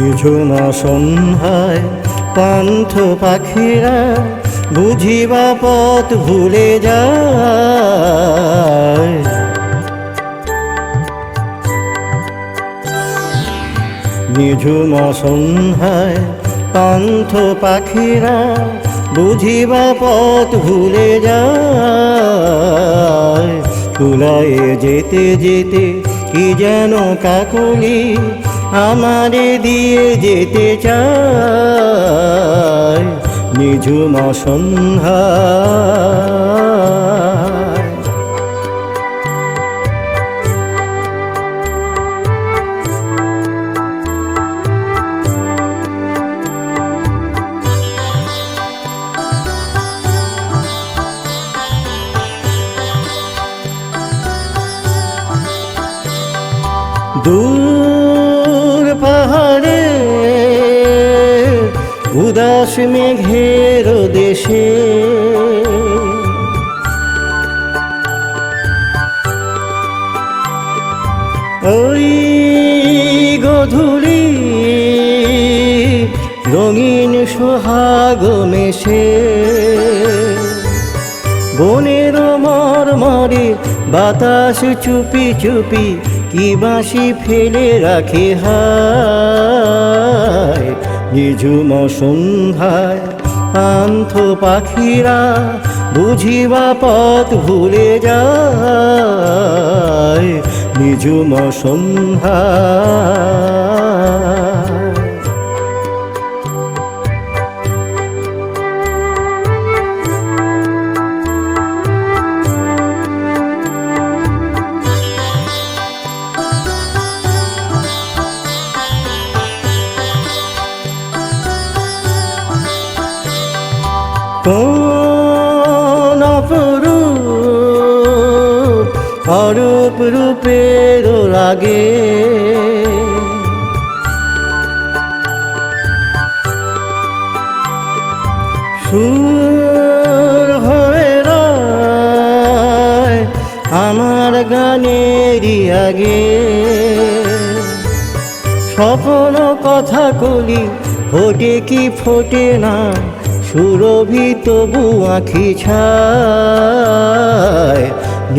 নিঝুম সন্ধ্যায়? পান্থ পাখিরা বুঝিবা পথ ভুলে যায়। নিঝুম সন্ধ্যায়? পান্থ পাখিরা বুঝিবা পথ ভুলে যায়। কুলায়ে যেতে যেতে কি যেন কাকলি আমারে দিয়ে যেতে চায় নিঝুম সন্ধ্যায় দূর উদাস মেঘের দেশে। ওই গধূলি রঙিন সোহাগ মেশে। বনের মর মরে বাতাস চুপি চুপি কি বাঁশি ফেলে রাখে হায় নিঝুম সন্ধ্যায় পান্থ পাখিরা বুঝিবা পথ ভুলে যায়। নিঝুম সন্ধ্যায় অরূপ রূপের লাগে সুর হয়ে রয় আমার গানেরই আগে। স্বপ্ন কথা কলি, ফোটে কি ফোটে না, সুরভি তবু আঁখি ছায়।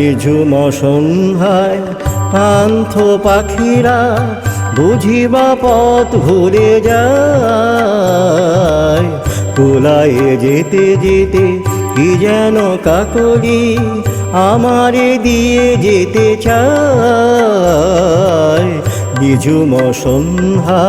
নিঝুম সন্ধ্যায় পান্থ পাখিরা বুঝিবা পথ ভুলে যায়। তোলায় যেতে যেতে কি যেন কাকলি আমারে দিয়ে যেতে চায়। নিঝুম সন্ধ্যা